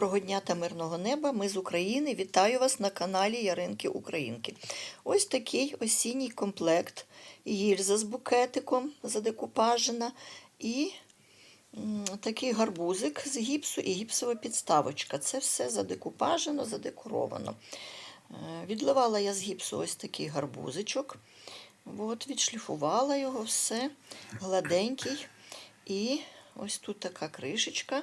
Доброго дня та мирного неба. Ми з України. Вітаю вас на каналі Яринки Українки. Ось такий осінній комплект. Гільза з букетиком задекупажена і такий гарбузик з гіпсу і гіпсова підставочка. Це все задекупажено, задекоровано. Е, Відливала я з гіпсу ось такий гарбузичок. От, відшліфувала його все гладенький. І ось тут така кришечка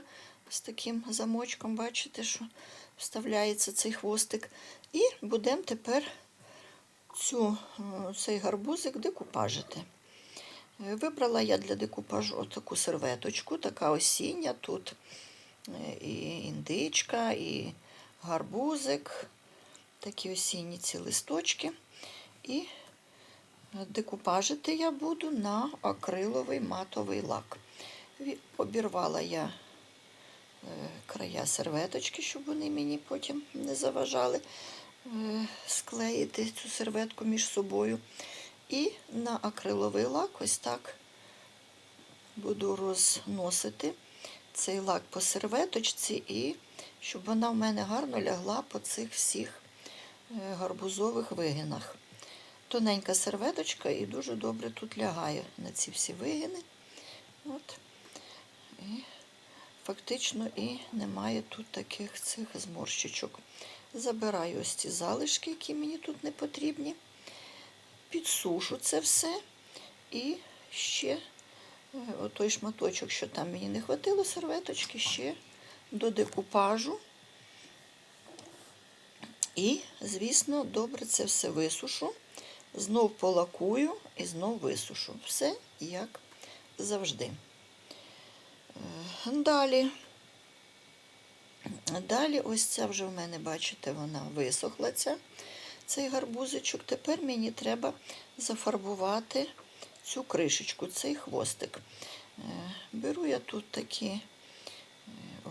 з таким замочком, бачите, що вставляється цей хвостик. І будемо тепер цю, е, цей гарбузик декупажити. Е, Вибрала я для декупажу таку серветочку, така осіння. Тут е, і індичка, і гарбузик, такі осінні ці листочки. І декупажити я буду на акриловий матовий лак. Обірвала я края серветочки, щоб вони мені потім не заважали е, склеїти цю серветку між собою. І на акриловий лак ось так буду розносити цей лак по серветочці, і щоб вона в мене гарно лягла по цих всіх е, гарбузових вигинах. Тоненька серветочка і дуже добре тут лягає на ці всі вигини. От. І фактично і немає тут таких цих зморщичок. Забираю ось ці залишки, які мені тут не потрібні. Підсушу це все. І ще е, отой шматочок, що там мені не хватило серветочки, ще до декупажу. І, звісно, добре це все висушу. Знов полакую і знов висушу. Все як завжди. Далі. Далі, ось ця вже в мене, бачите, вона висохла, ця, цей гарбузичок. Тепер мені треба зафарбувати цю кришечку, цей хвостик. Е, Беру я тут такі е,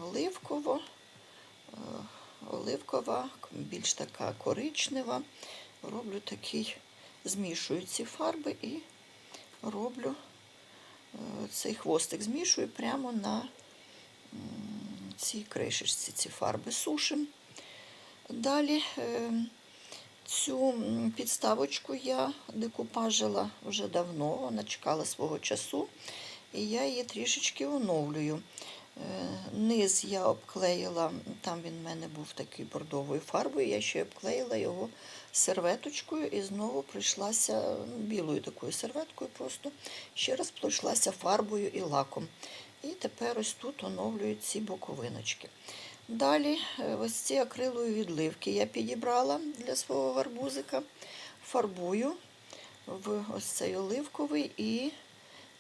оливково, е, оливкова, більш така коричнева. Роблю такий, змішую ці фарби і роблю цей хвостик, змішую прямо на цій кришечці ці фарби сушим. Далі е, цю підставочку я декупажила вже давно, вона чекала свого часу, і я її трішечки оновлюю. Е, Низ я обклеїла, там він в мене був такий бордовою фарбою, я ще обклеїла його серветочкою і знову пройшлася ну, білою такою серветкою, просто ще раз пройшлася фарбою і лаком. І тепер ось тут оновлюю ці боковиночки. Далі е, ось ці акрилові відливки я підібрала для свого гарбузика, фарбую в ось цей оливковий і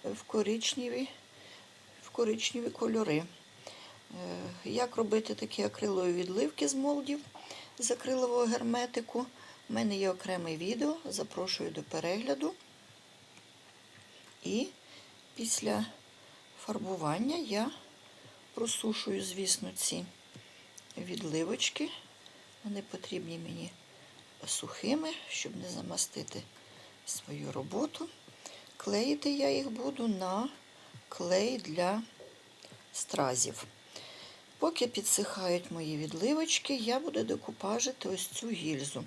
в коричневі, в коричневі кольори. Е, Як робити такі акрилові відливки з молдів з акрилового герметику? У мене є окреме відео, запрошую до перегляду. І після фарбування я просушую, звісно, ці відливочки. Вони потрібні мені сухими, щоб не замастити свою роботу. Клеїти я їх буду на клей для стразів. Поки підсихають мої відливочки, я буду декупажити ось цю гільзу.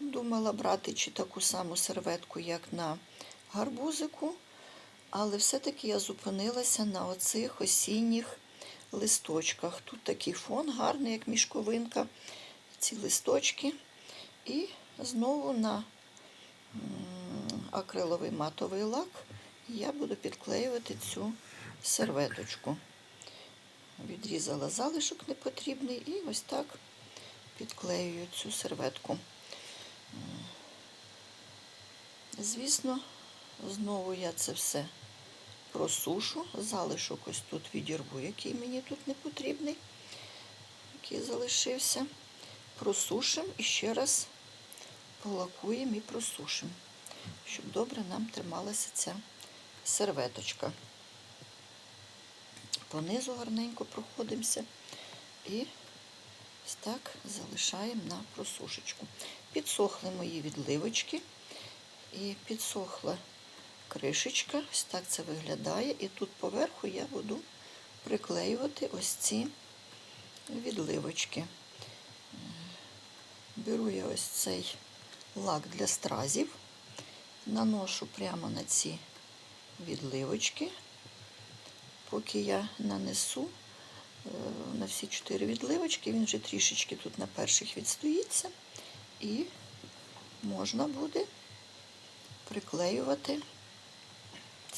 Думала брати чи таку саму серветку, як на гарбузику, але все-таки я зупинилася на оцих осінніх листочках. Тут такий фон гарний, як мішковинка, ці листочки. І знову на акриловий матовий лак я буду підклеювати цю серветочку. Відрізала залишок непотрібний і ось так підклеюю цю серветку. Звісно, знову я це все просушу. Залишок ось тут відірву, який мені тут не потрібний, який залишився. Просушимо і ще раз полакуємо і просушимо, щоб добре нам трималася ця серветочка. Понизу гарненько проходимося і ось так залишаємо на просушечку. Підсохли мої відливочки і підсохла кришечка. Ось так це виглядає. І тут поверху я буду приклеювати ось ці відливочки. Беру я ось цей лак для стразів, наношу прямо на ці відливочки. Поки я нанесу е, на всі чотири відливочки, він вже трішечки тут на перших відстоїться, і можна буде приклеювати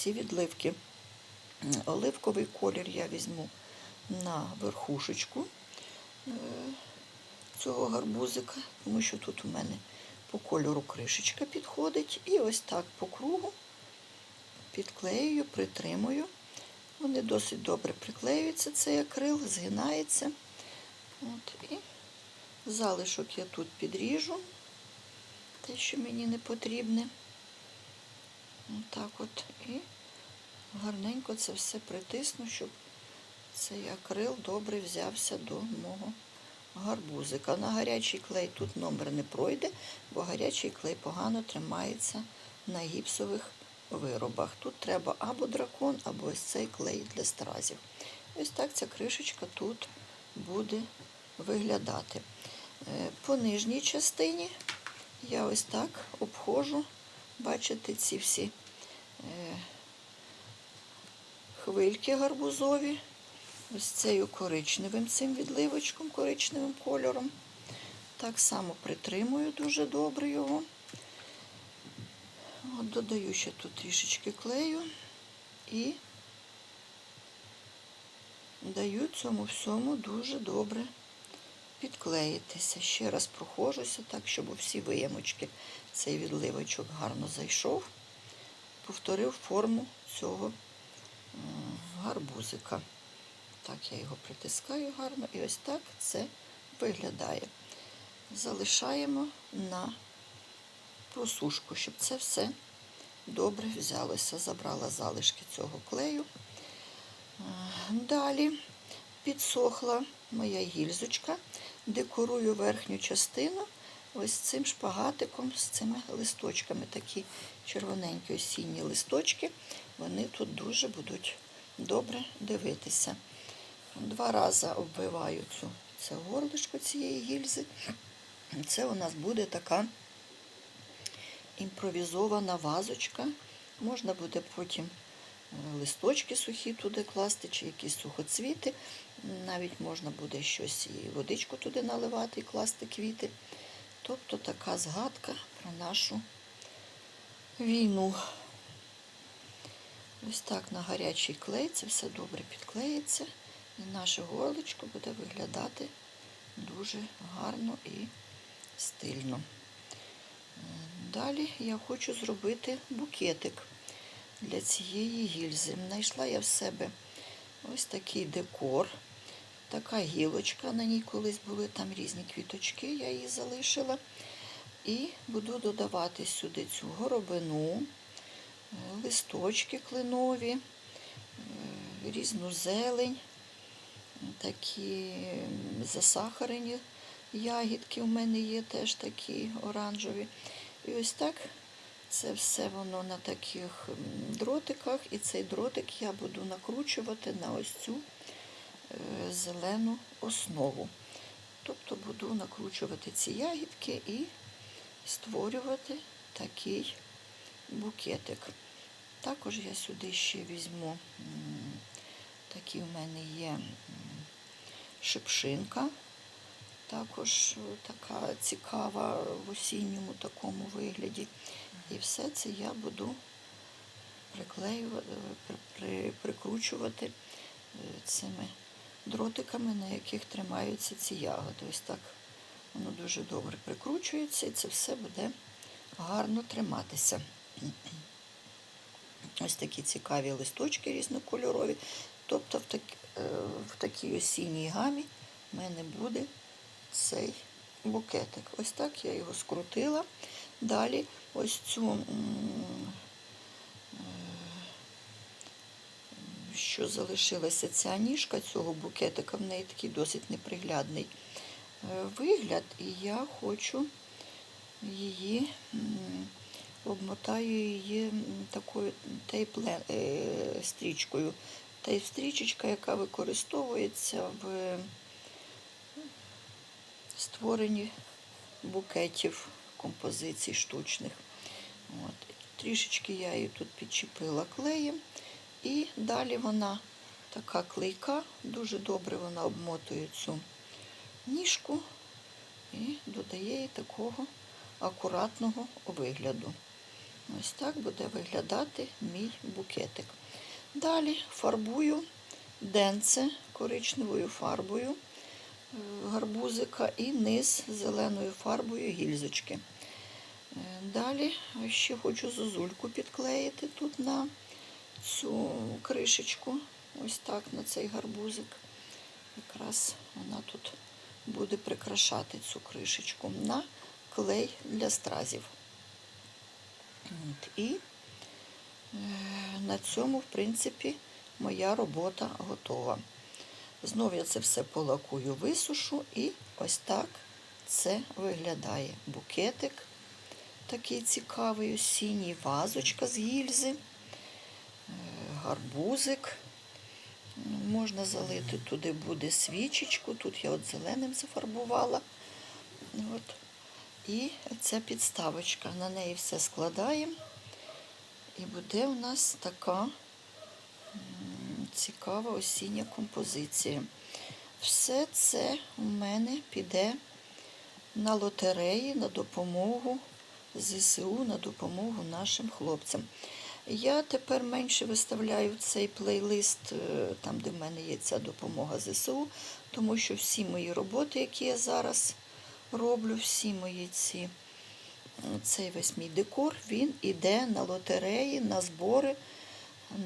ці відливки. Оливковий колір я візьму на верхушечку е, цього гарбузика, тому що тут у мене по кольору кришечка підходить. І ось так по кругу підклеюю, притримую. Вони досить добре приклеюються, цей акрил, згинається. От, і залишок я тут підріжу, те, що мені не потрібне. Отак от. І гарненько це все притисну, щоб цей акрил добре взявся до мого гарбузика. На гарячий клей тут номер не пройде, бо гарячий клей погано тримається на гіпсових виробах. Тут треба або дракон, або ось цей клей для стразів. Ось так ця кришечка тут буде виглядати. Е, По нижній частині я ось так обходжу, бачите, ці всі хвильки гарбузові, ось цею коричневим цим відливочком, коричневим кольором. Так само притримую дуже добре його. От додаю ще тут трішечки клею і даю цьому всьому дуже добре підклеїтися. Ще раз прохожуся так, щоб у всі виямочки цей відливочок гарно зайшов. Повторив форму цього гарбузика. Так, я його притискаю гарно і ось так це виглядає. Залишаємо на просушку, щоб це все добре взялося. Забрала залишки цього клею. Е, Далі підсохла моя гільзочка, декорую верхню частину ось цим шпагатиком з цими листочками. Такі червоненькі осінні листочки. Вони тут дуже будуть добре дивитися. Два рази оббиваю цю, це горлишко цієї гільзи. Це у нас буде така імпровізована вазочка. Можна буде потім е, листочки сухі туди класти, чи якісь сухоцвіти. Навіть можна буде щось і водичку туди наливати і класти квіти. Тобто така згадка про нашу війну. Ось так на гарячий клей це все добре підклеїться. І наше горличко буде виглядати дуже гарно і стильно. Далі я хочу зробити букетик для цієї гільзи. Знайшла я в себе ось такий декор, така гілочка, на ній колись були там різні квіточки, я її залишила. І буду додавати сюди цю горобину, листочки кленові, е, різну зелень, такі засахарені ягідки у мене є теж такі оранжеві. І ось так це все воно на таких дротиках, і цей дротик я буду накручувати на ось цю зелену основу. Тобто буду накручувати ці ягідки і створювати такий букетик. Також я сюди ще візьму, такі в мене є шипшинка, також е, така цікава в осінньому такому вигляді. І все це я буду приклеювати, при, при, прикручувати е, цими дротиками, на яких тримаються ці ягоди. Ось так воно дуже добре прикручується і це все буде гарно триматися. Ось такі цікаві листочки різнокольорові. Тобто в, так, е, в такій осінній гамі в мене буде цей букетик. Ось так я його скрутила. Далі ось цю, що залишилася ця ніжка цього букетика, в неї такий досить неприглядний е, вигляд, і я хочу її, обмотаю її такою тейпле, е. Тейп-стрічечка, яка використовується в створенні букетів, композицій штучних. От. Трішечки я її тут підчепила клеєм. І далі вона така клейка, дуже добре вона обмотує цю ніжку і додає їй такого акуратного вигляду. Ось так буде виглядати мій букетик. Далі фарбую денце коричневою фарбою е, гарбузика і низ зеленою фарбою гільзочки. Е, Далі ще хочу зозульку підклеїти тут на цю кришечку, ось так на цей гарбузик. Якраз вона тут буде прикрашати цю кришечку на клей для стразів. От, І е, на цьому, в принципі, моя робота готова. Знов я це все полакую, висушу і ось так це виглядає. Букетик такий цікавий, осінній, вазочка з гільзи, гарбузик. Можна залити туди буде свічечку. Тут я от зеленим зафарбувала. От. І ця підставочка. На неї все складаємо. І буде у нас така цікава осіння композиція. Все це у мене піде на лотереї, на допомогу ЗСУ, на допомогу нашим хлопцям. Я тепер менше виставляю цей плейлист, е, там, де в мене є ця допомога ЗСУ, тому що всі мої роботи, які я зараз роблю, всі мої ці, цей весь мій декор, він іде на лотереї, на збори,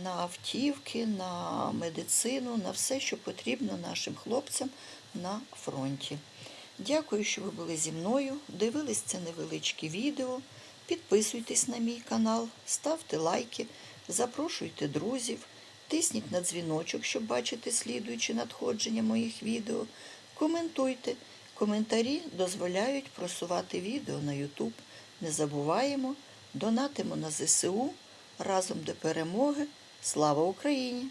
на автівки, на медицину, на все, що потрібно нашим хлопцям на фронті. Дякую, що ви були зі мною. Дивились це невеличке відео. Підписуйтесь на мій канал, ставте лайки, запрошуйте друзів, тисніть на дзвіночок, щоб бачити слідуючі надходження моїх відео. Коментуйте. Коментарі дозволяють просувати відео на YouTube. Не забуваємо, донатимо на ЗСУ разом до перемоги. Слава Україні!